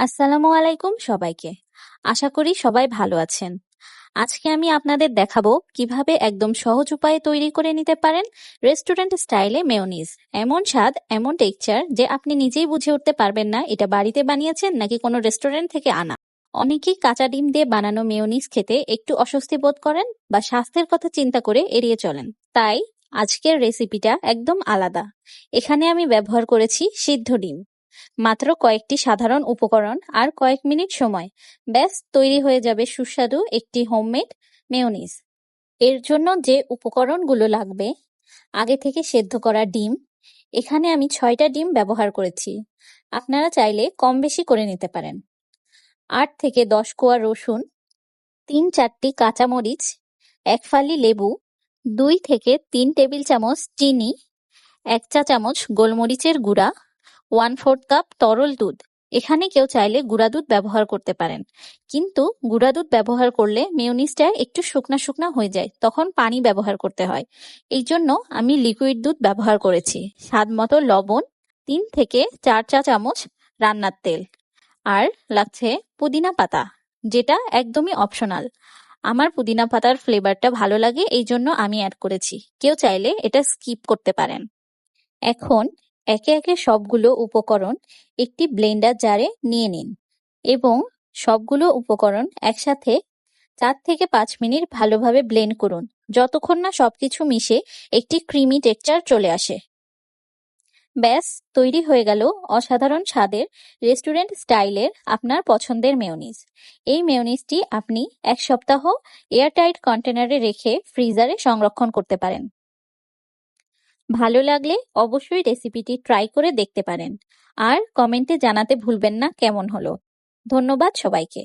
আসসালামু আলাইকুম সবাইকে। আশা করি সবাই ভালো আছেন। আজকে আমি আপনাদের দেখাবো কীভাবে একদম সহজ উপায়ে তৈরি করে নিতে পারেন রেস্টুরেন্ট স্টাইলে মেয়োনিজ। এমন স্বাদ, এমন টেক্সচার যে আপনি নিজেই বুঝে উঠতে পারবেন না এটা বাড়িতে বানিয়েছেন নাকি কোনো রেস্টুরেন্ট থেকে আনা। অনেকেই কাঁচা ডিম দিয়ে বানানো মেয়োনিজ খেতে একটু অস্বস্তি বোধ করেন বা স্বাস্থ্যের কথা চিন্তা করে এড়িয়ে চলেন। তাই আজকের রেসিপিটা একদম আলাদা। এখানে আমি ব্যবহার করেছি সিদ্ধ ডিম। মাত্র কয়েকটি সাধারণ উপকরণ আর কয়েক মিনিট সময়। ব্যাস, তৈরি হয়ে যাবে সুস্বাদু একটি হোমমেড মেয়োনিজ। এর জন্য যে উপকরণগুলো লাগবে, আগে থেকে সেদ্ধ করা ডিম, এখানে আমি ছয়টা ডিম ব্যবহার করেছি। আপনারা চাইলে কম বেশি করে নিতে পারেন। আট থেকে দশ কোয়া রসুন, তিন চারটি কাঁচামরিচ, এক ফালি লেবু, দুই থেকে তিন টেবিল চামচ চিনি, এক চা চামচ গোলমরিচের গুঁড়া ওয়ান ফোর্থ কাপ তরল দুধ। এখানে কেউ চাইলে গুঁড়া দুধ ব্যবহার করতে পারেন। কিন্তু গুঁড়া দুধ ব্যবহার করলে মেয়নিজটা একটু শুকনা শুকনা হয়ে যায়, তখন পানি ব্যবহার করতে হয়। এই জন্য আমি লিকুইড দুধ ব্যবহার করেছি। স্বাদ মতো লবণ, তিন থেকে চার চা চামচ রান্নার তেল। আর লাগছে পুদিনা পাতা, যেটা একদমই অপশনাল। আমার পুদিনা পাতার ফ্লেভারটা ভালো লাগে, এই জন্য আমি অ্যাড করেছি। কেউ চাইলে এটা স্কিপ করতে পারেন। এখন একে একে সবগুলো উপকরণ একটি ব্লেন্ডার জারে নিয়ে নিন এবং সবগুলো উপকরণ একসাথে চার থেকে পাঁচ মিনিট ভালোভাবে ব্লেন্ড করুন। যতক্ষণ না সবকিছু মিশে একটি ক্রিমি টেক্সচার চলে আসে। ব্যাস, তৈরি হয়ে গেল অসাধারণ স্বাদের রেস্টুরেন্ট স্টাইলের আপনার পছন্দের মেয়নিজ। এই মেয়নিজটি আপনি এক সপ্তাহ এয়ারটাইট কন্টেনারে রেখে ফ্রিজারে সংরক্ষণ করতে পারেন। ভালো লাগলে অবশ্যই রেসিপিটি ট্রাই করে দেখতে পারেন। আর কমেন্টে জানাতে ভুলবেন না কেমন হলো। ধন্যবাদ সবাইকে।